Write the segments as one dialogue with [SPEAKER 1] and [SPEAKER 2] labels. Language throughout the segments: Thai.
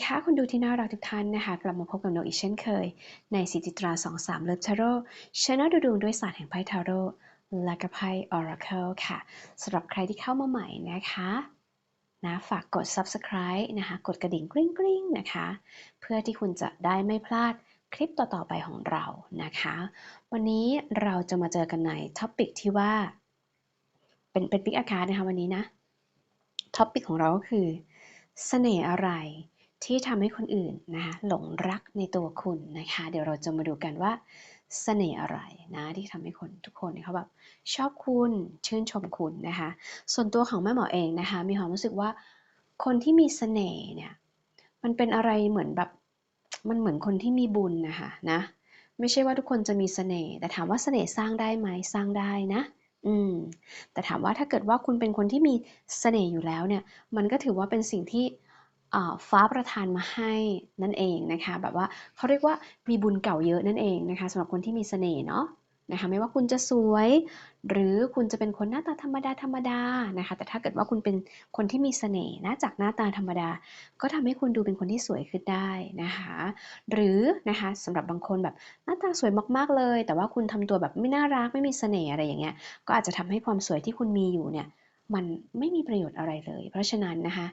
[SPEAKER 1] ดีค่ะคุณดูที่น่ารักทุกท่านนะคะ กลับมาพบกับนอีกเช่นเคย ในสิจิตรา 23 เลิฟทาโร่ชนลดูดวงด้วยศาสตร์แห่งไพ่ทาโร่และก็ไพ่ออราเคิลค่ะสำหรับใครที่เข้ามาใหม่นะคะนะฝากกด subscribe นะคะ กดกระดิ่งกริ๊งกริ๊งนะคะ เพื่อที่คุณจะได้ไม่พลาดคลิปต่อ ๆ ไปของเรานะคะ วันนี้เราจะมาเจอกันในท็อปิกที่ว่า เป็นเป็นปิกอาคารนะคะวันนี้นะท็อปิกของเราก็คือเสน่ห์อะไร ที่ทำให้คนอื่นนะคะหลงรักในตัวคุณนะคะ เดี๋ยวเราจะมาดูกันว่าเสน่ห์อะไรนะที่ทำให้คนทุกคนเขาแบบชอบคุณชื่นชมคุณนะคะ ส่วนตัวของแม่หมอเองนะคะ มีความรู้สึกว่าคนที่มีเสน่ห์เนี่ยมันเป็นอะไรเหมือนแบบมันเหมือนคนที่มีบุญนะคะนะไม่ใช่ว่าทุกคนจะมีเสน่ห์แต่ถามว่าเสน่ห์สร้างได้ไหมสร้างได้นะอืมแต่ถามว่าถ้าเกิดว่าคุณเป็นคนที่มีเสน่ห์อยู่แล้วเนี่ยมันก็ถือว่าเป็นสิ่งที่ ฟ้าประทานมาให้นั่นเองนะคะแบบว่าเขาเรียกว่ามีบุญเก่าเยอะนั่นเองนะคะสำหรับคนที่มีเสน่ห์เนาะนะคะไม่ว่าคุณจะสวย หรือคุณจะเป็นคนหน้าตาธรรมดาธรรมดานะคะแต่ถ้าเกิดว่าคุณเป็นคนที่มีเสน่ห์นะจากหน้าตาธรรมดา ก็ทำให้คุณดูเป็นคนที่สวยขึ้นได้นะคะหรือนะคะสำหรับบางคนแบบหน้าตาสวยมากๆเลย แต่ว่าคุณทำตัวแบบไม่น่ารักไม่มีเสน่ห์อะไรอย่างเงี้ยก็อาจจะทำให้ความสวยที่คุณมีอยู่เนี่ย มันไม่มีประโยชน์อะไรเลย เพราะฉะนั้นนะคะ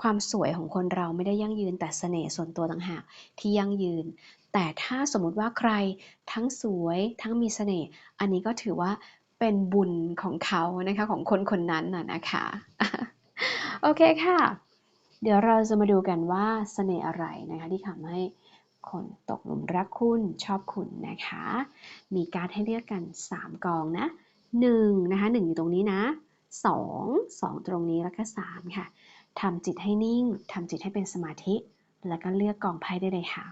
[SPEAKER 1] ความสวยของคนเราไม่ได้ยั่งยืนแต่เสน่ห์ส่วนตัวต่างหากที่ยั่งยืน แต่ถ้าสมมุติว่าใครทั้งสวยทั้งมีเสน่ห์อันนี้ก็ถือว่าเป็นบุญของเขานะคะของคนคนนั้นน่ะนะคะ โอเคค่ะ เดี๋ยวเราจะมาดูกันว่าเสน่ห์อะไรนะคะที่ทำให้คนตกหลุมรักคุณชอบคุณนะคะ มีการให้เลือกกัน 3 กองนะ1นะคะ1อยู่ตรงนี้นะ 2 2 ตรงนี้แล้วก็ 3 ค่ะทำจิตให้นิ่งทำจิตให้เป็นสมาธิ แล้วก็เลือกกองไพ่ได้เลยค่ะ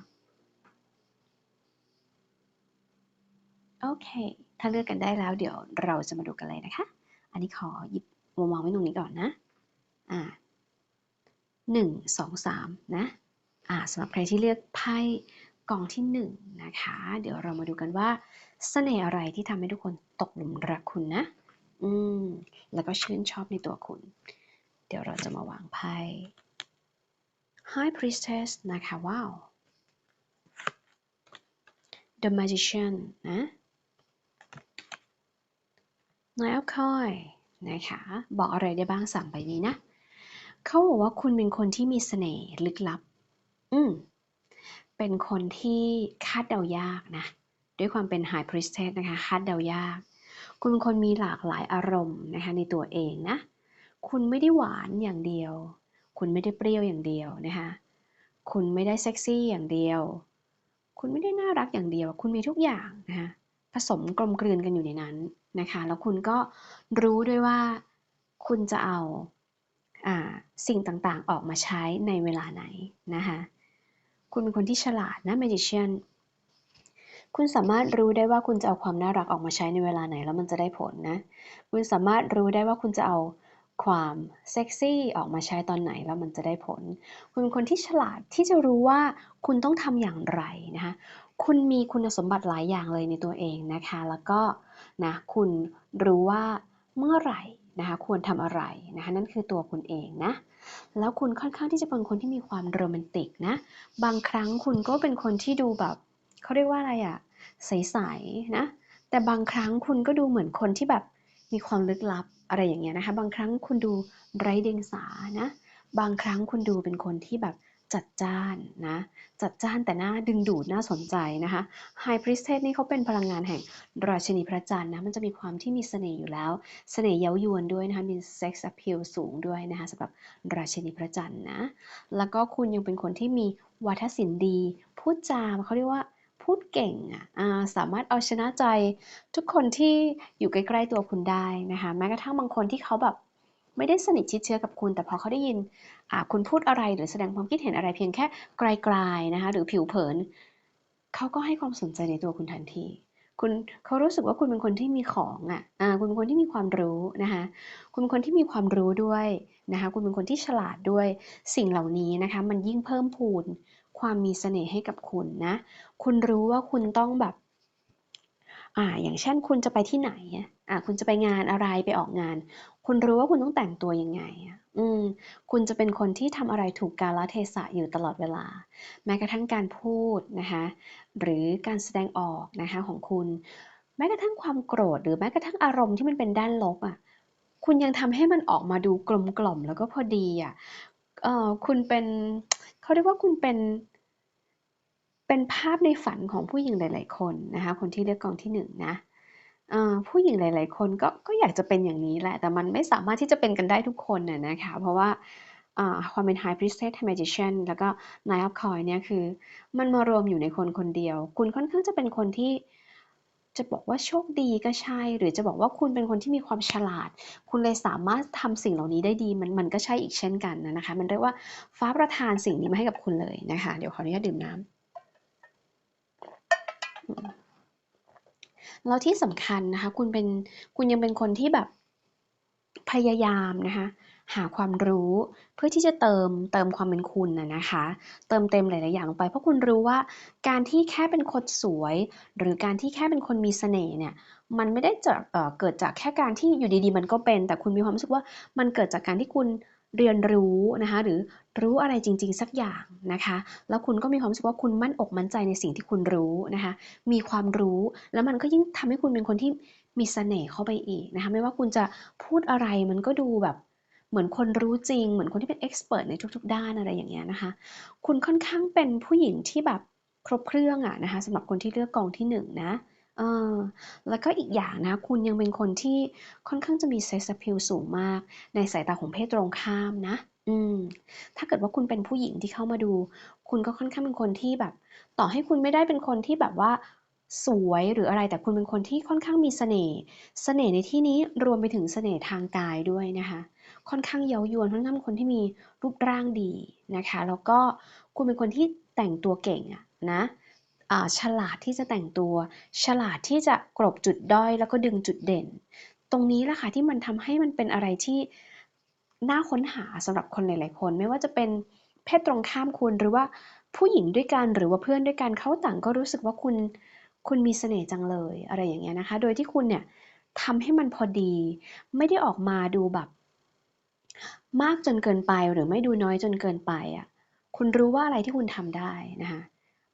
[SPEAKER 1] โอเค ถ้าเลือกกันได้แล้วเดี๋ยวเราจะมาดูกันเลยนะคะ อันนี้ขอหยิบวงมองไว้ตรงนี้ก่อนนะ อ่าหนึ่งสองสามนะ อ่าสำหรับใครที่เลือกไพ่กองที่หนึ่งนะคะ เดี๋ยวเรามาดูกันว่าสเสน่ห์อะไรที่ทำให้ทุกคนตกหลุมรักคุณนะ อืม แล้วก็ชื่นชอบในตัวคุณ เดี๋ยวเราจะมาวางไพ่ High Priestess นะคะ ว้าว The Magician นะ Nine of Coins นะคะ บอกอะไรได้บ้างสามใบนี้นะ เขาบอกว่าคุณเป็นคนที่มีเสน่ห์ลึกลับ อืม เป็นคนที่คาดเดายากนะ ด้วยความเป็น High Priestess นะคะ คาดเดายาก คุณคนมีหลากหลายอารมณ์นะคะในตัวเองนะ คุณไม่ได้หวานอย่างเดียว คุณไม่ได้เปรี้ยวอย่างเดียวนะคะคุณไม่ได้เซ็กซี่อย่างเดียว คุณไม่ได้น่ารักอย่างเดียว คุณมีทุกอย่างนะคะผสมกลมกลืนกันอยู่ในนั้นนะคะ แล้วคุณก็รู้ด้วยว่าคุณจะเอาสิ่งต่างๆ ออกมาใช้ในเวลาไหนนะคะ คุณเป็นคนที่ฉลาดนะ magician คุณสามารถรู้ได้ว่าคุณจะเอาความน่ารักออกมาใช้ในเวลาไหนแล้วมันจะได้ผลนะ คุณสามารถรู้ได้ว่าคุณจะเอาความเซ็กซี่ออกมาใช้ตอนไหนแล้วมันจะได้ผล คุณเป็นคนที่ฉลาดที่จะรู้ว่าคุณต้องทำอย่างไรนะคะ คุณมีคุณสมบัติหลายอย่างเลยในตัวเองนะคะ แล้วก็นะคุณรู้ว่าเมื่อไหร่นะคะควรทำอะไรนะคะนั่นคือตัวคุณเองนะ แล้วคุณค่อนข้างที่จะเป็นคนที่มีความโรแมนติกนะ บางครั้งคุณก็เป็นคนที่ดูแบบ เขาเรียกว่าอะไรอะใสๆนะ แต่บางครั้งคุณก็ดูเหมือนคนที่แบบมีความลึกลับอะไรอย่างเงี้ยนะคะ บางครั้งคุณดูไร้เดียงสานะ บางครั้งคุณดูเป็นคนที่แบบจัดจ้านนะ จัดจ้านแต่น่าดึงดูดน่าสนใจนะคะไฮพริสเทสนี่เขาเป็นพลังงานแห่งราชินีพระจันทร์นะ มันจะมีความที่มีเสน่ห์อยู่แล้ว เสน่ห์เย้ายวนด้วยนะคะ มีเซ็กซ์ a พ e ลสูงด้วยนะคะสำหรับราชินีพระจันทร์นะ แล้วก็คุณยังเป็นคนที่มีวัฒนศิลป์ดี พูดจาเขาเรียกว่า พูดเก่งอะสามารถเอาชนะใจทุกคนที่อยู่ใกล้ๆตัวคุณได้นะคะแม้กระทั่งบางคนที่เขาแบบไม่ได้สนิทชิดเชื้อกับคุณ แต่พอเขาได้ยินคุณพูดอะไรหรือแสดงความคิดเห็นอะไรเพียงแค่ไกลๆนะคะหรือผิวเผินเขาก็ให้ความสนใจในตัวคุณทันที คุณเขารู้สึกว่าคุณเป็นคนที่มีของอะคุณเป็นคนที่มีความรู้นะคะคุณเป็นคนที่มีความรู้ด้วยนะคะคุณเป็นคนที่ฉลาดด้วยสิ่งเหล่านี้นะคะมันยิ่งเพิ่มพูน ความมีเสน่ห์ให้กับคุณนะ คุณรู้ว่าคุณต้องแบบอ่าอย่างเช่นคุณจะไปที่ไหนอะคุณจะไปงานอะไรไปออกงาน คุณรู้ว่าคุณต้องแต่งตัวยังไงอะอืมคุณจะเป็นคนที่ทำอะไรถูกกาลเทศะอยู่ตลอดเวลา แม้กระทั่งการพูดนะคะหรือการแสดงออกนะคะของคุณ แม้กระทั่งความโกรธ หรือแม้กระทั่งอารมณ์ที่มันเป็นด้านลบอะคุณยังทำให้มันออกมาดูกลมกล่อมแล้วก็พอดีอะเออคุณเป็น เขาเรียกว่าคุณเป็น เป็นภาพในฝันของผู้หญิงหลาย ๆ คนนะคะ คนที่เลือกกองที่หนึ่งนะผู้หญิงหลาย ๆ คนก็ก็อยากจะเป็นอย่างนี้แหละ แต่มันไม่สามารถที่จะเป็นกันได้ทุกคนน่ะนะคะ เพราะว่าความเป็น High Priestess Magician แล้วก็ Nine of Coin เนี่ยคือ มันมารวมอยู่ในคนคนเดียว คุณค่อนข้างจะเป็นคนที่ จะบอกว่าโชคดีก็ใช่ หรือจะบอกว่าคุณเป็นคนที่มีความฉลาด คุณเลยสามารถทำสิ่งเหล่านี้ได้ดีมันมันก็ใช่อีกเช่นกันนะคะ มันเรียกว่าฟ้าประทานสิ่งนี้มาให้กับคุณเลยนะคะ เดี๋ยวขออนุญาตดื่มน้ำแล้วที่สำคัญนะคะ คุณเป็นคุณยังเป็นคนที่แบบพยายามนะคะ หาความรู้เพื่อที่จะเติมเติมความเป็นคุณนะนะคะ เติมเต็มหลาย ๆ อย่างลงไป เพราะคุณรู้ว่าการที่แค่เป็นคนสวย หรือการที่แค่เป็นคนมีเสน่ห์เนี่ยมันไม่ได้จากเเกิดจากแค่การที่อยู่ดี ๆ มันก็เป็น แต่คุณมีความรู้สึกว่ามันเกิดจากการที่คุณเรียนรู้นะคะหรือรู้อะไรจริง ๆ สักอย่างนะคะ แล้วคุณก็มีความรู้สึกว่าคุณมั่นอกมั่นใจในสิ่งที่คุณรู้นะคะ มีความรู้แล้วมันก็ยิ่งทำให้คุณเป็นคนที่มีเสน่ห์เข้าไปอีกนะคะ ไม่ว่าคุณจะพูดอะไรมันก็ดูแบบ เหมือนคนรู้จริง เหมือนคนที่เป็นเอ็กซ์เพรสในทุก ๆ ด้านอะไรอย่างเงี้ยนะคะ คุณค่อนข้างเป็นผู้หญิงที่แบบครบเครื่องอะนะคะสำหรับคนที่เลือกกองที่หนึ่งนะเออแล้วก็อีกอย่างนะ คุณยังเป็นคนที่ค่อนข้างจะมีเซ็กซ์ appeal สูงมาก ในสายตาของเพศตรงข้ามนะ อืม ถ้าเกิดว่าคุณเป็นผู้หญิงที่เข้ามาดู คุณก็ค่อนข้างเป็นคนที่แบบ ต่อให้คุณไม่ได้เป็นคนที่แบบว่า สวยหรืออะไรแต่คุณเป็นคนที่ค่อนข้างมีเสน่ห์เสน่ห์ในที่นี้รวมไปถึงเสน่ห์ทางกายด้วยนะคะ ค่อนข้างเย้ายวนค่อนข้างเป็นคนที่มีรูปร่างดีนะคะ แล้วก็คุณเป็นคนที่แต่งตัวเก่งอะนะฉลาดที่จะแต่งตัว ฉลาดที่จะกลบจุดด้อยแล้วก็ดึงจุดเด่น ตรงนี้แหละค่ะที่มันทำให้มันเป็นอะไรที่น่าค้นหาสำหรับคนหลาย ๆ คนไม่ว่าจะเป็นเพศตรงข้ามคุณหรือว่าผู้หญิงด้วยกันหรือว่าเพื่อนด้วยกันเขาต่างก็รู้สึกว่าคุณ คุณมีเสน่ห์จังเลยอะไรอย่างเงี้ยนะคะ โดยที่คุณเนี่ยทำให้มันพอดี ไม่ได้ออกมาดูแบบ มากจนเกินไปหรือไม่ดูน้อยจนเกินไปอะ คุณรู้ว่าอะไรที่คุณทำได้นะคะ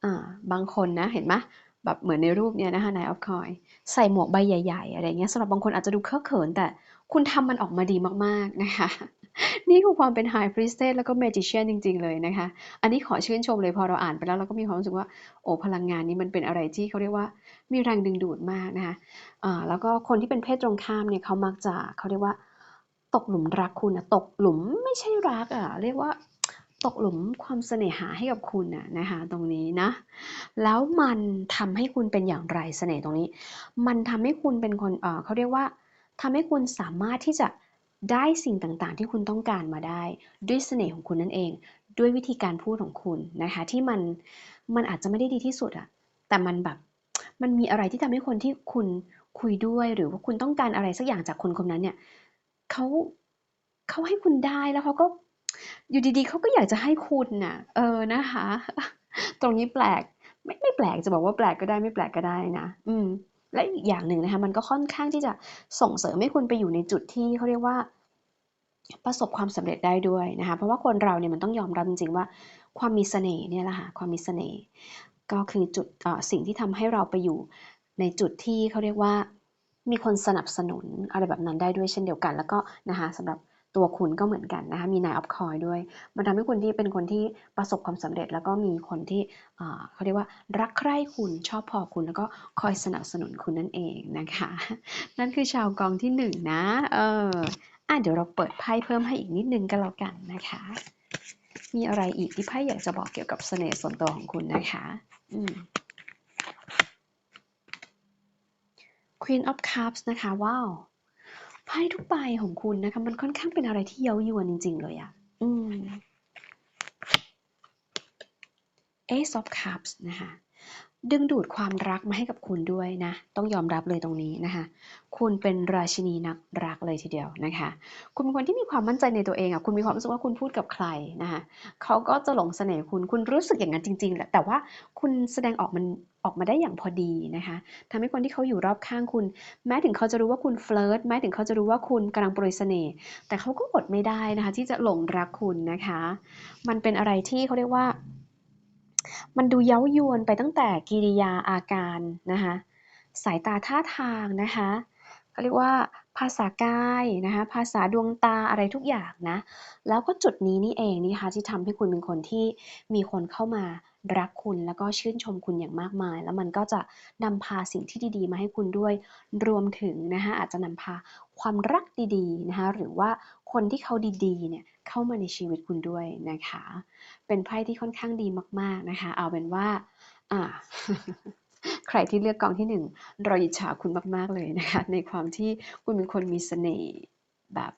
[SPEAKER 1] อ่าบางคนนะเห็นไหมแบบเหมือนในรูปเนี้ยนะคะ Nine of Coins ใส่หมวกใบใหญ่ ๆ อะไรเงี้ยสำหรับบางคนอาจจะดูเคอะเขินแต่คุณทำมันออกมาดีมากๆนะคะ นี่คือความเป็น High Priestess แล้วก็ Magician จริง ๆ เลยนะคะ อันนี้ขอชื่นชมเลยพอเราอ่านไปแล้วเราก็มีความรู้สึกว่า โอ้พลังงานนี้มันเป็นอะไรที่เขาเรียกว่ามีแรงดึงดูดมากนะคะอ่าแล้วก็คนที่เป็นเพศตรงข้ามเนี่ยเขามักจะเขาเรียกว่า ตกหลุมรักคุณอะตกหลุมไม่ใช่รักอะเรียกว่าตกหลุมความเสน่หาให้กับคุณอะนะคะตรงนี้นะ แล้วมันทำให้คุณเป็นอย่างไรเสน่ห์ตรงนี้ มันทำให้คุณเป็นคนเเขาเรียกว่าทำให้คุณสามารถที่จะ ได้สิ่งต่างๆ ที่คุณต้องการมาได้ ด้วยเสน่ห์ของคุณนั่นเอง ด้วยวิธีการพูดของคุณนะคะที่มันมันอาจจะไม่ได้ดีที่สุดอะแต่มันแบบมันมีอะไรที่ทำให้คนที่คุณคุยด้วยหรือว่าคุณต้องการอะไรสักอย่างจากคนคนนั้นเนี่ยเขาเขาให้คุณได้แล้วเขาก็อยู่ดีๆเขาก็อยากจะให้คุณน่ะ เออนะคะ ตรงนี้แปลกไม่ไม่แปลกจะบอกว่าแปลกก็ได้ไม่แปลกก็ได้นะ อืม และอีกอย่างหนึ่งนะคะมันก็ค่อนข้างที่จะส่งเสริมให้คุณไปอยู่ในจุดที่เขาเรียกว่าประสบความสำเร็จได้ด้วยนะคะ เพราะว่าคนเราเนี่ยมันต้องยอมรับจริงๆว่าความมีเสน่ห์เนี่ยแหละค่ะความมีเสน่ห์ก็คือจุดสิ่งที่ทำให้เราไปอยู่ในจุดที่เขาเรียกว่ามีคนสนับสนุนอะไรแบบนั้นได้ด้วยเช่นเดียวกัน แล้วก็นะคะสำหรับ ตัวคุณก็เหมือนกันนะคะมี Nine of Coins ด้วย มันทำให้คุณที่เป็นคนที่ประสบความสำเร็จ แล้วก็มีคนที่เขาเรียกว่ารักใคร่คุณชอบพอคุณแล้วก็คอยสนับสนุนคุณนั่นเองนะคะ นั่นคือชาวกองที่หนึ่งนะเอออะเดี๋ยวเราเปิดไพ่เพิ่มให้อีกนิดนึงก็แล้วกันนะคะ มีอะไรอีกที่ไพ่อยากจะบอกเกี่ยวกับเสน่ห์ส่วนตัวของคุณนะคะ อืม Queen of Cups นะคะ ว้าว ไพ่ทุกใบของคุณนะคะ มันค่อนข้างเป็นอะไรที่เย้ายวนจริง ๆ เลยอะอืม Ace of Cups นะคะ ดึงดูดความรักมาให้กับคุณด้วยนะ ต้องยอมรับเลยตรงนี้นะคะ คุณเป็นราชินีนักรักเลยทีเดียวนะคะ คุณเป็นคนที่มีความมั่นใจในตัวเองอะ คุณมีความรู้สึกว่าคุณพูดกับใครนะคะเขาก็จะหลงเสน่ห์คุณ คุณรู้สึกอย่างนั้นจริงๆแหละ แต่ว่าคุณแสดงออกมันออกมาได้อย่างพอดีนะคะทำให้คนที่เขาอยู่รอบข้างคุณ แม้ถึงเขาจะรู้ว่าคุณเฟลิร์ต แม้ถึงเขาจะรู้ว่าคุณกำลังโปรยเสน่ห์ แต่เขาก็อดไม่ได้นะคะ ที่จะหลงรักคุณนะคะ มันเป็นอะไรที่เขาเรียกว่า มันดูเย้ายวนไปตั้งแต่กิริยาอาการนะคะสายตาท่าทางนะคะเขาเรียกว่าภาษากายนะคะภาษาดวงตาอะไรทุกอย่างนะแล้วก็จุดนี้นี่เองนี่คะที่ทำให้คุณเป็นคนที่มีคนเข้ามา รักคุณแล้วก็ชื่นชมคุณอย่างมากมาย แล้วมันก็จะนำพาสิ่งที่ดีๆ มาให้คุณด้วย รวมถึงนะคะอาจจะนำพาความรักดีๆนะคะหรือว่าคนที่เขาดีๆเนี่ยเข้ามาในชีวิตคุณด้วยนะคะ เป็นไพ่ที่ค่อนข้างดีมากๆนะคะ เอาเป็นว่าอ่าใครที่เลือกกองที่หนึ่งเราอิจฉาคุณมาก ๆ เลยนะคะ ในความที่คุณเป็นคนมีเสน่ห์แบบ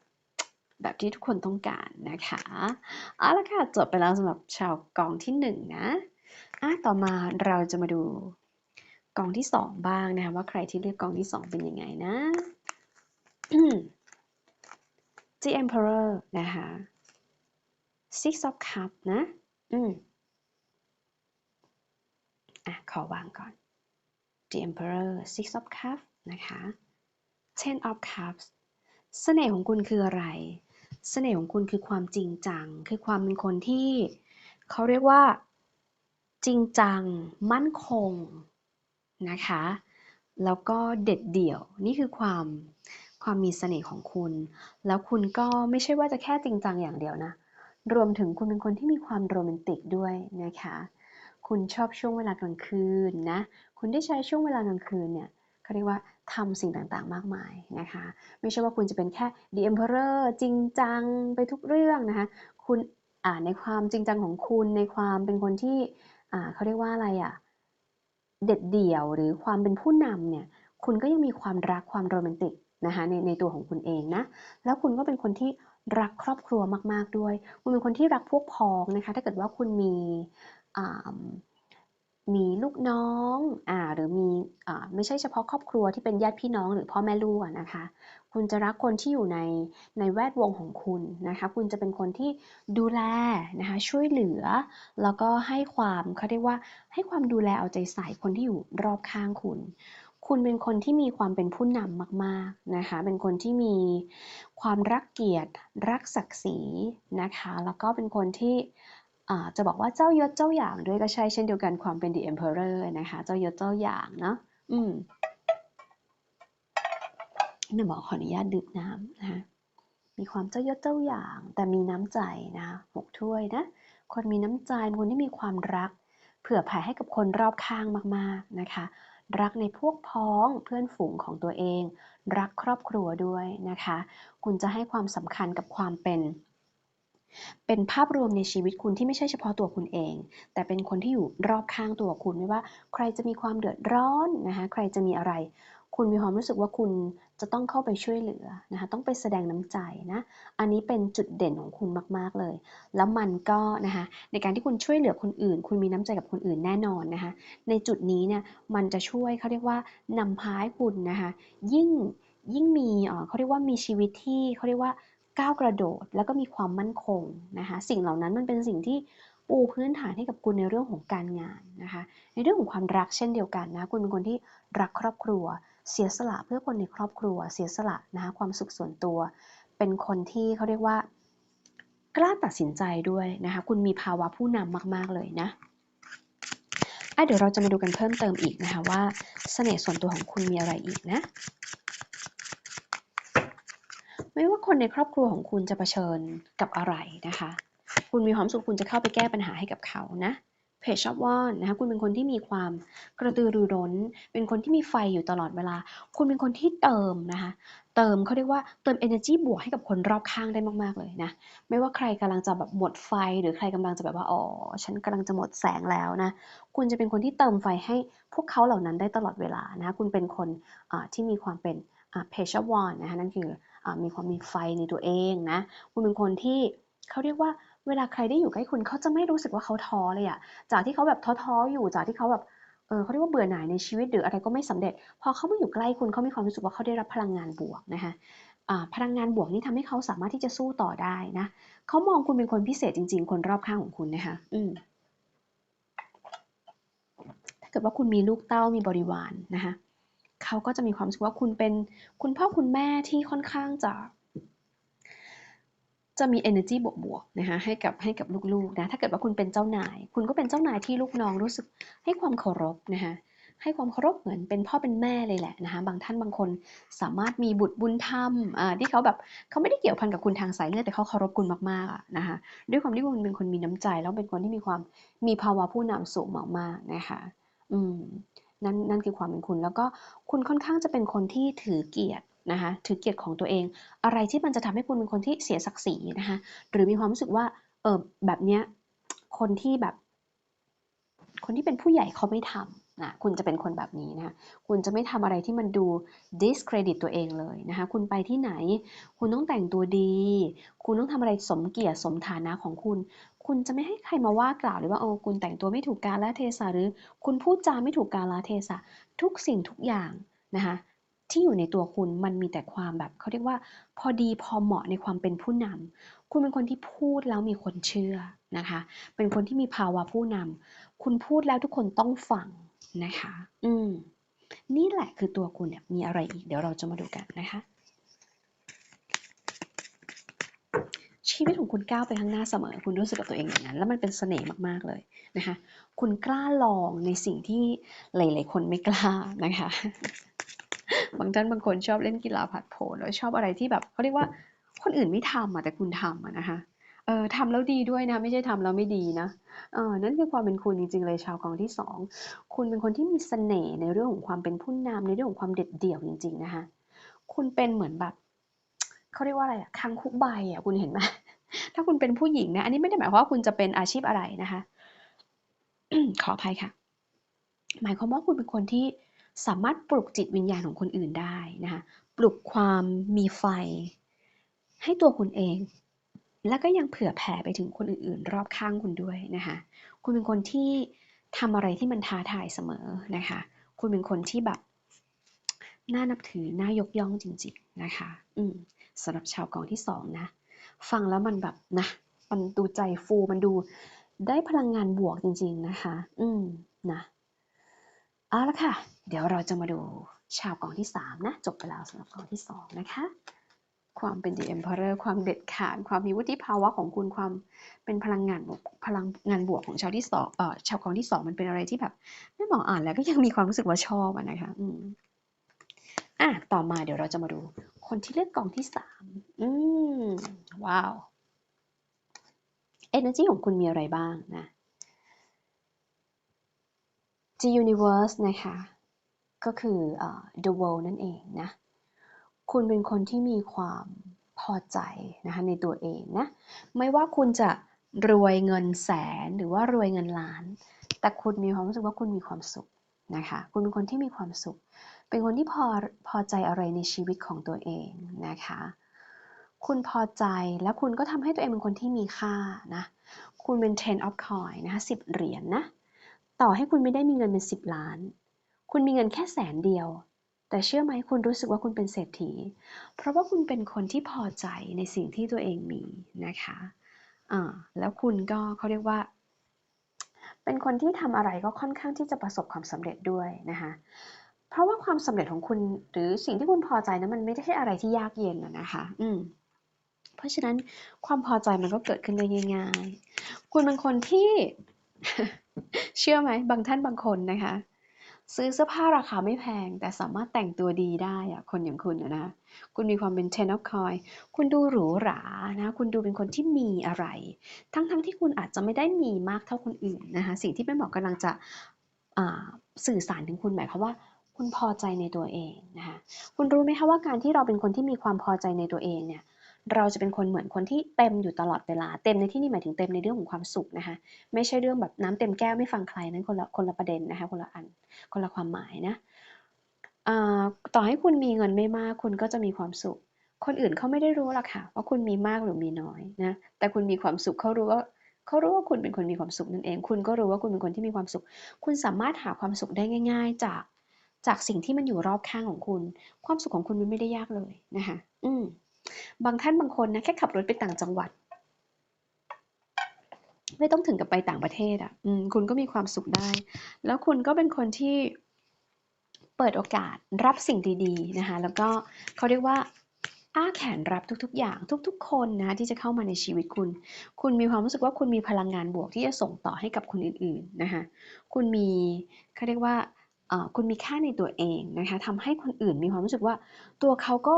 [SPEAKER 1] แบบที่ทุกคนต้องการนะคะ เอาละค่ะ จบไปแล้วสำหรับชาวกองที่หนึ่งนะ อะต่อมาเราจะมาดูกองที่สองบ้างนะคะว่าใครที่เลือกกองที่สองเป็นยังไงนะ The Emperor นะคะ Six of Cups นะ อืมอะ ขอวางก่อน The Emperor Six of Cups นะคะ Ten of Cups เสน่ห์ของคุณคืออะไร เสน่ห์ของคุณคือความจริงจัง คือความเป็นคนที่ เขาเรียกว่า จริงจัง มั่นคงนะคะ แล้วก็เด็ดเดี่ยว นี่คือความความมีเสน่ห์ของคุณ แล้วคุณก็ไม่ใช่ว่าจะแค่จริงจังอย่างเดียวนะ รวมถึงคุณเป็นคนที่มีความโรแมนติกด้วยนะคะ คุณชอบช่วงเวลากลางคืนนะ คุณได้ใช้ช่วงเวลากลางคืนเนี่ยเขาเรียกว่าทำสิ่งต่างๆ มากมายนะคะ ไม่ใช่ว่าคุณจะเป็นแค่ The Emperor จริงจังไปทุกเรื่องนะคะ คุณอ่าในความจริงจังของคุณในความเป็นคนที่ อ่าเขาเรียกว่าอะไรอะ่ะ เด็ดเดี่ยวหรือความเป็นผู้นำเนี่ย คุณก็ยังมีความรักความโรแมนติกนะคะในในตัวของคุณเองนะ แล้วคุณก็เป็นคนที่รักครอบครัวมาก ๆด้วย คุณเป็นคนที่รักพวกพ้องนะคะ ถ้าเกิดว่าคุณมีอ่า มีลูกน้องอ่าหรือมีอ่าไม่ใช่เฉพาะครอบครัวที่เป็นญาติพี่น้องหรือพ่อแม่ลูกนะคะ คุณจะรักคนที่อยู่ในในแวดวงของคุณนะคะ คุณจะเป็นคนที่ดูแลนะคะช่วยเหลือ แล้วก็ให้ความเขาเรียกว่าให้ความดูแลเอาใจใส่คนที่อยู่รอบข้างคุณ คุณเป็นคนที่มีความเป็นผู้นำมากๆนะคะ เป็นคนที่มีความรักเกียรติ รักศักดิ์ศรีนะคะ แล้วก็เป็นคนที่ จะบอกว่าเจ้ายศเจ้าอย่างด้วยก็ใช่เช่นเดียวกันความเป็น the emperor นะคะ เจ้ายศเจ้าอย่างเนาะอืมแม่หมอขออนุญาตดื่มน้ำนะคะมีความเจ้ายศเจ้าอย่าง แต่มีน้ำใจนะหกถ้วยนะคนมีน้ำใจคนที่มีความรัก เผื่อแผ่ให้กับคนรอบข้างมากๆนะคะ รักในพวกพ้องเพื่อนฝูงของตัวเอง รักครอบครัวด้วยนะคะ คุณจะให้ความสำคัญกับความเป็น เป็นภาพรวมในชีวิตคุณที่ไม่ใช่เฉพาะตัวคุณเอง แต่เป็นคนที่อยู่รอบข้างตัวคุณไม่ว่าใครจะมีความเดือดร้อนนะคะใครจะมีอะไร คุณมีความรู้สึกว่าคุณจะต้องเข้าไปช่วยเหลือนะคะต้องไปแสดงน้ำใจนะอันนี้เป็นจุดเด่นของคุณมากๆเลย แล้วมันก็นะคะในการที่คุณช่วยเหลือคนอื่น คุณมีน้ำใจกับคนอื่นแน่นอนนะคะในจุดนี้เนี่ยมันจะช่วยเขาเรียกว่านำพาให้คุณนะคะยิ่งยิ่งมีเขาเรียกว่ามีชีวิตที่เขาเรียกว่า ก้าวกระโดดแล้วก็มีความมั่นคงนะคะสิ่งเหล่านั้นมันเป็นสิ่งที่ปูพื้นฐานให้กับคุณในเรื่องของการงานนะคะในเรื่องของความรักเช่นเดียวกันนะคุณเป็นคนที่รักครอบครัว เสียสละเพื่อคนในครอบครัว เสียสละนะคะความสุขส่วนตัว เป็นคนที่เขาเรียกว่า กล้าตัดสินใจด้วยนะคะคุณมีภาวะผู้นำมาก ๆเลยนะเดี๋ยวเราจะมาดูกันเพิ่มเติมอีกนะคะว่าเสน่ห์ส่วนตัวของคุณมีอะไรอีกนะ ไม่ว่าคนในครอบครัวของคุณจะเผชิญกับอะไรนะคะ คุณมีความสุขคุณจะเข้าไปแก้ปัญหาให้กับเขานะเพจชอบว่านนะคะคุณเป็นคนที่มีความกระตือรือร้น เป็นคนที่มีไฟอยู่ตลอดเวลา คุณเป็นคนที่เติมนะคะ เติมเขาเรียกว่าเติม energy บวกให้กับคนรอบข้างได้มากๆเลยนะ ไม่ว่าใครกำลังจะแบบหมดไฟ หรือใครกำลังจะแบบว่า อ๋อ ฉันกำลังจะหมดแสงแล้วนะ คุณจะเป็นคนที่เติมไฟให้พวกเขาเหล่านั้นได้ตลอดเวลานะ คุณเป็นคนที่มีความเป็นเพจชอบวานนะคะนั่นคือ มีความมีไฟในตัวเองนะ คุณเป็นคนที่เขาเรียกว่าเวลาใครได้อยู่ใกล้คุณเขาจะไม่รู้สึกว่าเขาท้อเลยอะจากที่เขาแบบท้อๆอยู่ จากที่เขาแบบเออเขาเรียกว่าเบื่อหน่ายในชีวิตหรืออะไรก็ไม่สำเร็จ พอเขามาอยู่ใกล้คุณเขามีความรู้สึกว่าเขาได้รับพลังงานบวกนะคะพลังงานบวกนี่ทำให้เขาสามารถที่จะสู้ต่อได้นะเขามองคุณเป็นคนพิเศษจริง ๆ คนรอบข้างของคุณนะคะอืมถ้าเกิดว่าคุณมีลูกเต้ามีบริวารนะคะ เขาก็จะมีความรู้สึกว่าคุณเป็นคุณพ่อคุณแม่ที่ค่อนข้างจะ จะมี energy บวกๆนะคะให้กับให้กับลูกๆนะถ้าเกิดว่าคุณเป็นเจ้านาย คุณก็เป็นเจ้านายที่ลูกน้องรู้สึกให้ความเคารพนะคะให้ความเคารพเหมือนเป็นพ่อเป็นแม่เลยแหละนะคะบางท่านบางคนสามารถมีบุตรบุญธรรมอ่าที่เขาแบบเขาไม่ได้เกี่ยวพันกับคุณทางสายเลือดแต่เขาเคารพคุณมากๆอะนะคะด้วยความที่คุณเป็นคนมีน้ำใจ แล้วเป็นคนที่มีความมีภาวะผู้นำสูงมากๆนะคะอืม นั่นนั่นคือความเป็นคุณ แล้วก็คุณค่อนข้างจะเป็นคนที่ถือเกียรตินะคะถือเกียรติของตัวเอง อะไรที่มันจะทำให้คุณเป็นคนที่เสียศักดิ์ศรีนะคะหรือมีความรู้สึกว่าเออแบบเนี้ยคนที่แบบ คนที่เป็นผู้ใหญ่เขาไม่ทำ นะคุณจะเป็นคนแบบนี้นะคุณจะไม่ทำอะไรที่มันดู discredit ตัวเองเลยนะคะคุณไปที่ไหน คุณต้องแต่งตัวดี คุณต้องทำอะไรสมเกียรติสมฐานะของคุณ คุณจะไม่ให้ใครมาว่ากล่าวเลยว่าโอ้คุณแต่งตัวไม่ถูกกาลเทศะหรือ คุณพูดจาไม่ถูกกาลเทศะทุกสิ่งทุกอย่างนะคะที่อยู่ในตัวคุณมันมีแต่ความแบบเขาเรียกว่า พอดีพอเหมาะในความเป็นผู้นำคุณเป็นคนที่พูดแล้วมีคนเชื่อนะคะ เป็นคนที่มีภาวะผู้นำคุณพูดแล้วทุกคนต้องฟัง นะคะ อืม นี่แหละคือตัวคุณเนี่ยมีอะไรอีก เดี๋ยวเราจะมาดูกันนะคะ ชีวิตของคุณก้าวไปข้างหน้าเสมอ คุณรู้สึกกับตัวเองอย่างนั้น แล้วมันเป็นเสน่ห์มากๆเลยนะคะ คุณกล้าลองในสิ่งที่หลาย ๆ คนไม่กล้านะคะ บางท่านบางคนชอบเล่นกีฬาผัดโผนแล้วชอบอะไรที่แบบเขาเรียกว่าคนอื่นไม่ทำอะแต่คุณทำอะนะคะ เออ ทำแล้วดีด้วยนะ ไม่ใช่ทำแล้วไม่ดีนะ เออ นั่นคือความเป็นคุณจริง ๆ เลยชาวกองที่สอง คุณเป็นคนที่มีเสน่ห์ในเรื่องของความเป็นผู้นำในเรื่องของความเด็ดเดี่ยวจริง ๆ นะคะ คุณเป็นเหมือนแบบเขาเรียกว่าอะไรอะคังคุกใบอะคุณเห็นไหมถ้าคุณเป็นผู้หญิงนะ อันนี้ไม่ได้หมายความว่าคุณจะเป็นอาชีพอะไรนะคะ ขออภัยค่ะ หมายความว่าคุณเป็นคนที่สามารถปลุกจิตวิญญาณของคนอื่นได้นะคะ ปลุกความมีไฟให้ตัวคุณเอง แล้วก็ยังเผื่อแผ่ไปถึงคนอื่นๆ รอบข้างคุณด้วยนะคะ คุณเป็นคนที่ทำอะไรที่มันท้าทายเสมอนะคะ คุณเป็นคนที่แบบน่านับถือ น่ายกย่องจริง ๆ นะคะ อืมสำหรับชาวกองที่สองนะ ฟังแล้วมันแบบนะ มันดูใจฟูมันดูได้พลังงานบวกจริง ๆ นะคะ อืมนะ เอาละค่ะ เดี๋ยวเราจะมาดูชาวกองที่3นะ จบไปแล้วสำหรับกองที่2นะคะ ความเป็น The Emperor ความเด็ดขาด ความมีวุฒิภาวะของคุณ ความเป็นพลังงานพลังงานบวกของชาวที่สองเอ่อชาวกองที่2มันเป็นอะไรที่แบบไม่บอกอ่านแล้วก็ยังมีความรู้สึกว่าชอบอะนะคะ อืมอะต่อมาเดี๋ยวเราจะมาดู คนที่เลือกกองที่3อืมว้าว energy ของคุณมีอะไรบ้างนะ G universe นะคะ ก็คือ uh, the world นั่นเองนะ คุณเป็นคนที่มีความพอใจนะคะในตัวเองนะ ไม่ว่าคุณจะรวยเงินแสนหรือว่ารวยเงินล้าน แต่คุณมีความรู้สึกว่าคุณมีความสุขนะคะ คุณเป็นคนที่มีความสุข เป็นคนที่พอพอใจอะไรในชีวิตของตัวเองนะคะ คุณพอใจแล้วคุณก็ทำให้ตัวเองเป็นคนที่มีค่านะ คุณเป็น ten of coin นะคะสิบเหรียญนนะ ต่อให้คุณไม่ได้มีเงินเป็นสิบล้าน คุณมีเงินแค่แสนเดียว แต่เชื่อไหมคุณรู้สึกว่าคุณเป็นเศรษฐี เพราะว่าคุณเป็นคนที่พอใจในสิ่งที่ตัวเองมีนะคะอ่าแล้วคุณก็เขาเรียกว่า เป็นคนที่ทำอะไรก็ค่อนข้างที่จะประสบความสำเร็จด้วยนะคะ เพราะว่าความสำเร็จของคุณหรือสิ่งที่คุณพอใจนะมันไม่ได้ใช่อะไรที่ยากเย็นนะคะ อืมเพราะฉะนั้นความพอใจมันก็เกิดขึ้นได้ง่ายๆ คุณเป็นคนที่ เชื่อไหมบางท่านบางคนนะคะ ซื้อเสื้อผ้าราคาไม่แพง แต่สามารถแต่งตัวดีได้อะคนอย่างคุณนะคุณมีความเป็น ten of coin คุณดูหรูหรานะคุณดูเป็นคนที่มีอะไร ทั้งๆทที่คุณอาจจะไม่ได้มีมากเท่าคนอื่นนะคะสิ่งที่แม่หมอกำลังจะสื่อสารถึงคุณหมายความว่า คุณพอใจในตัวเองนะคะคุณรู้ไหมคะว่าการที่เราเป็นคนที่มีความพอใจในตัวเองเนี่ย เราจะเป็นคนเหมือนคนที่เต็มอยู่ตลอดเวลา เต็มในที่นี่หมายถึงเต็มในเรื่องของความสุขนะคะ ไม่ใช่เรื่องแบบน้ำเต็มแก้วไม่ฟังใครนั้นคนละคนละประเด็นนะคะคนละอันคนละความหมายนะต่อให้คุณมีเงินไม่มากคุณก็จะมีความสุข คนอื่นเขาไม่ได้รู้หรอกค่ะว่าคุณมีมากหรือมีน้อยนะแต่คุณมีความสุขเขารู้ว่าเขารู้ว่าคุณเป็นคนมีความสุขนั่นเอง คุณก็รู้ว่าคุณเป็นคนที่มีความสุข คุณสามารถหาความสุขได้ง่าย ๆ จาก จากสิ่งที่มันอยู่รอบข้างของคุณ ความสุขของคุณมันไม่ได้ยากเลยนะคะ อืม บางท่านบางคนนะแค่ขับรถไปต่างจังหวัด ไม่ต้องถึงกับไปต่างประเทศอะคุณก็มีความสุขได้ แล้วคุณก็เป็นคนที่เปิดโอกาสรับสิ่งดีๆนะคะแล้วก็เขาเรียกว่าอ้าแขนรับทุกๆ อย่างทุกๆ คนนะที่จะเข้ามาในชีวิตคุณ คุณมีความรู้สึกว่าคุณมีพลังงานบวกที่จะส่งต่อให้กับคนอื่นๆนะคะคุณมีเขาเรียกว่าคุณมีค่าในตัวเองนะคะทำให้คนอื่นมีความรู้สึกว่าตัวเขาก็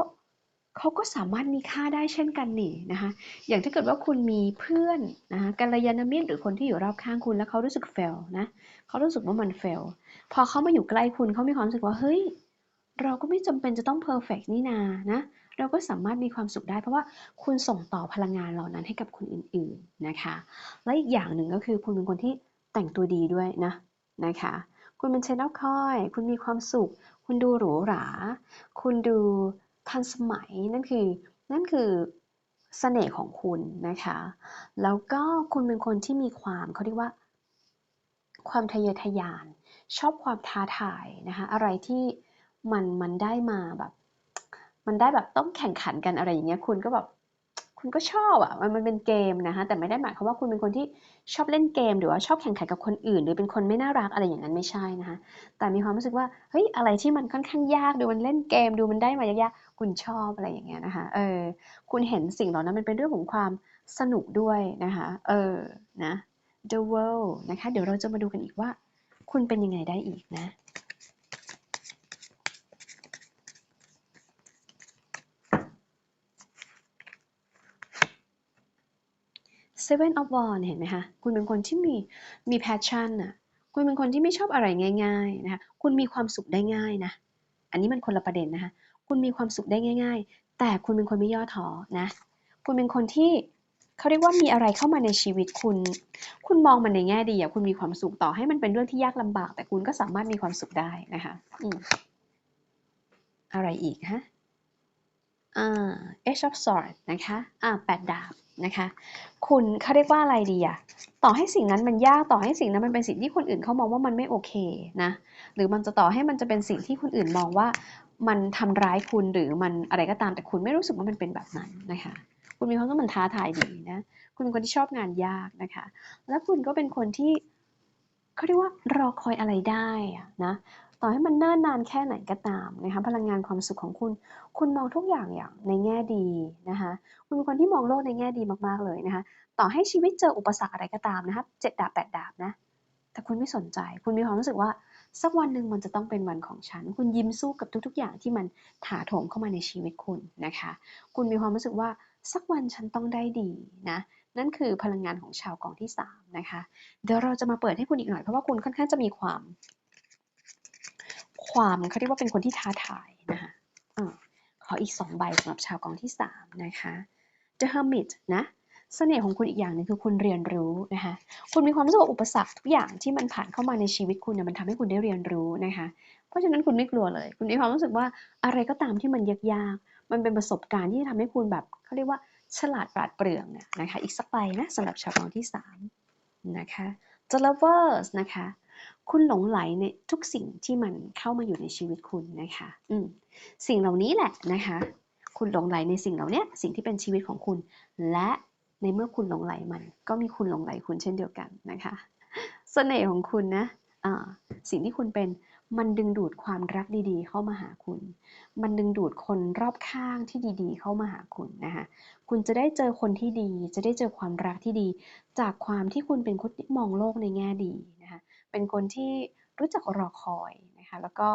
[SPEAKER 1] เขาก็สามารถมีค่าได้เช่นกันนี่นะคะอย่างถ้าเกิดว่าคุณมีเพื่อนนะคะกัลยาณมิตรหรือคนที่อยู่รอบข้างคุณแล้วเขารู้สึกเฟลนะเขารู้สึกว่ามันเฟลพอเขามาอยู่ใกล้คุณเขามีความรู้สึกว่าเฮ้ยเราก็ไม่จำเป็นจะต้องเพอร์เฟกนี่นานะเราก็สามารถมีความสุขได้ เพราะว่าคุณส่งต่อพลังงานเหล่านั้นให้กับคนอื่นๆนะคะและอีกอย่างหนึ่งก็คือคุณเป็นคนที่แต่งตัวดีด้วยนะนะคะคุณเป็นเชนอลคอย คุณมีความสุข คุณดูหรูหรา คุณดู ทันสมัยนั่นคือนั่นคือเสน่ห์ของคุณนะคะ แล้วก็คุณเป็นคนที่มีความเขาเรียกว่า ความทะเยอทะยาน ชอบความท้าทายนะคะอะไรที่มันมันได้มาแบบ มันได้แบบต้องแข่งขันกันอะไรอย่างเงี้ยคุณก็แบบคุณก็ชอบอะมันมันเป็นเกมนะคะแต่ไม่ได้หมายความว่าคุณเป็นคนที่ชอบเล่นเกม หรือว่าชอบแข่งขันกับคนอื่น หรือเป็นคนไม่น่ารักอะไรอย่างนั้นไม่ใช่นะคะแต่มีความรู้สึกว่าเฮ้ยอะไรที่มันค่อนข้างยากดูมันเล่นเกมดูมันได้มายาก คุณชอบอะไรอย่างเงี้ยนะคะเออคุณเห็นสิ่งเหล่านั้นมันเป็นเรื่องของความสนุกด้วยนะคะเออนะ the world นะคะเดี๋ยวเราจะมาดูกันอีกว่า คุณเป็นยังไงได้อีกนะ Seven of Wands เห็นไหมคะ คุณเป็นคนที่มีมี passion น่ะ คุณเป็นคนที่ไม่ชอบอะไรง่าย ๆ นะคะ คุณมีความสุขได้ง่ายนะ อันนี้มันคนละประเด็นนะคะ คุณมีความสุขได้ง่าย ๆ แต่คุณเป็นคนไม่ย่อท้อนะ คุณเป็นคนที่เขาเรียกว่ามีอะไรเข้ามาในชีวิตคุณ คุณมองมันในแง่ดีอะคุณมีความสุขต่อให้มันเป็นเรื่องที่ยากลำบาก แต่คุณก็สามารถมีความสุขได้นะคะอืมอะไรอีกฮะอ่า Ace of Swords นะคะอ่าแปดดาบนะคะ คุณเขาเรียกว่าอะไรดีอะต่อให้สิ่งนั้นมันยากต่อให้สิ่งนั้นมันเป็นสิ่งที่คนอื่นเขามองว่ามันไม่โอเคนะ หรือมันจะต่อให้มันจะเป็นสิ่งที่คนอื่นมองว่า มันทำร้ายคุณหรือมันอะไรก็ตามแต่คุณไม่รู้สึกว่ามันเป็นแบบนั้นนะคะ คุณมีความรู้สึกมันท้าทายดีนะคุณเป็นคนที่ชอบงานยากนะคะ แล้วคุณก็เป็นคนที่เขาเรียกว่ารอคอยอะไรได้นะต่อให้มันเนิ่นนานแค่ไหนก็ตามนะคะพลังงานความสุขของคุณ คุณมองทุกอย่างอย่างในแง่ดีนะคะคุณเป็นคนที่มองโลกในแง่ดีมากๆเลยนะคะต่อให้ชีวิตเจออุปสรรคอะไรก็ตามนะคะเจ็ดดาบแปดดาบนะแต่คุณไม่สนใจ คุณมีความรู้สึกว่า สักวันหนึ่งมันจะต้องเป็นวันของฉัน คุณยิ้มสู้กับทุก ๆ อย่างที่มันถาโถมเข้ามาในชีวิตคุณนะคะ คุณมีความรู้สึกว่าสักวันฉันต้องได้ดีนะนั่นคือพลังงานของชาวกองที่3นะคะ เดี๋ยวเราจะมาเปิดให้คุณอีกหน่อยเพราะว่าคุณค่อนข้างจะมีความ ความเขาเรียกว่าเป็นคนที่ท้าทายนะคะอขออีก 2 ใบสำหรับชาวกองที่3นะคะ The Hermit นะ เสน่ห์ของคุณอีกอย่างหนึงคือคุณเรียนรู้นะคะคุณมีความรู้สึกว่าอุปสรรคทุกอย่างที่มันผ่านเข้ามาในชีวิตคุณเนี่ยมันทำให้คุณได้เรียนรู้นะคะเพราะฉะนั้นคุณไม่กลัวเลย คุณมีความรู้สึกว่าอะไรก็ตามที่มันยากๆมันเป็นประสบการณ์ที่ทำให้คุณแบบเขาเรียกว่าฉลาดปราดเปรื่อง นะคะ อีกสักใบนะสำหรับชาวกองที่ 3 นะคะ The Lovers นะคะ คุณหลงไหลในทุกสิ่งที่มันเข้ามาอยู่ในชีวิตคุณนะคะอืมสิ่งเหล่านี้แหละนะคะ คุณหลงไหลในสิ่งเหล่านี้สิ่งที่เป็นชีวิตของคุณ และ ในเมื่อคุณหลงไหลมัน ก็มีคุณหลงไหลคุณเช่นเดียวกันนะคะเสน่ห์ของคุณนะอ่าสิ่งที่คุณเป็นมันดึงดูดความรักดีๆ เข้ามาหาคุณ มันดึงดูดคนรอบข้างที่ดีๆ เข้ามาหาคุณนะคะ คุณจะได้เจอคนที่ดี จะได้เจอความรักที่ดี จากความที่คุณเป็นคนที่มองโลกในแง่ดีนะคะ เป็นคนที่รู้จักรอคอยนะคะ แล้วก็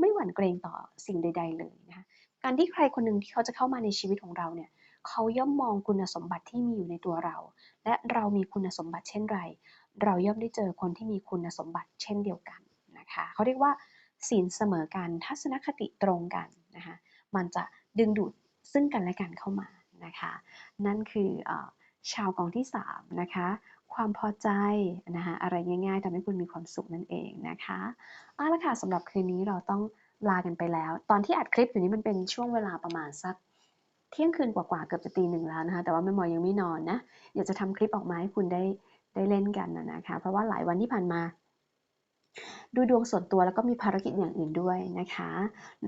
[SPEAKER 1] ไม่หวั่นเกรงต่อสิ่งใด ๆ เลยนะคะ การที่ใครคนหนึ่งที่เขาจะเข้ามาในชีวิตของเราเนี่ย เขาย่อมมองคุณสมบัติที่มีอยู่ในตัวเรา และเรามีคุณสมบัติเช่นไร เราย่อมได้เจอคนที่มีคุณสมบัติเช่นเดียวกันนะคะเขาเรียกว่าศีลเสมอกันทัศนคติตรงกันนะคะมันจะดึงดูดซึ่งกันและกันเข้ามานะคะนั่นคืออชาวกองที่3นะคะความพอใจนะคะอะไรง่ายๆทำให้คุณมีความสุขนั่นเองนะคะเอาละค่ะสำหรับคืนนี้เราต้องลากันไปแล้ว ตอนที่อัดคลิปอยู่นี้มันเป็นช่วงเวลาประมาณสัก เที่ยงคืนกว่าๆเกือบจะตีหนึ่งแล้วนะคะ แต่ว่าแม่หมอยังไม่นอนนะอยากจะทำคลิปออกมาให้คุณได้ได้เล่นกันนะคะ เพราะว่าหลายวันที่ผ่านมา ดูดวงส่วนตัวแล้วก็มีภารกิจอย่างอื่นด้วยนะคะ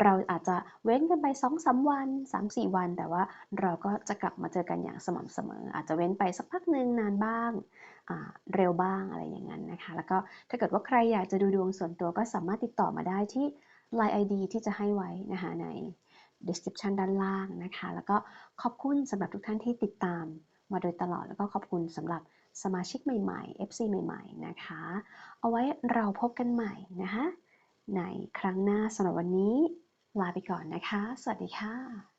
[SPEAKER 1] เราอาจจะเว้นกันไป2อสาวัน 3-4 วัน แต่ว่าเราก็จะกลับมาเจอกันอย่างสม่ำเสมอ อาจจะเว้นไปสักพักหนึ่งนานบ้างเร็วบ้างอะไรอย่างนั้นนะคะ แล้วก็ถ้าเกิดว่าใครอยากจะดูดวงส่วนตัวก็สามารถติดต่อมาได้ที่ Line ID ที่จะให้ไว้นะคะใน description ด้านล่างนะคะ แล้วก็ขอบคุณสำหรับทุกท่านที่ติดตามมาโดยตลอด แล้วก็ขอบคุณสำหรับสมาชิกใหม่ๆ FC ใหม่ๆ นะคะ เอาไว้เราพบกันใหม่นะคะ ในครั้งหน้าสำหรับวันนี้ลาไปก่อนนะคะ สวัสดีค่ะ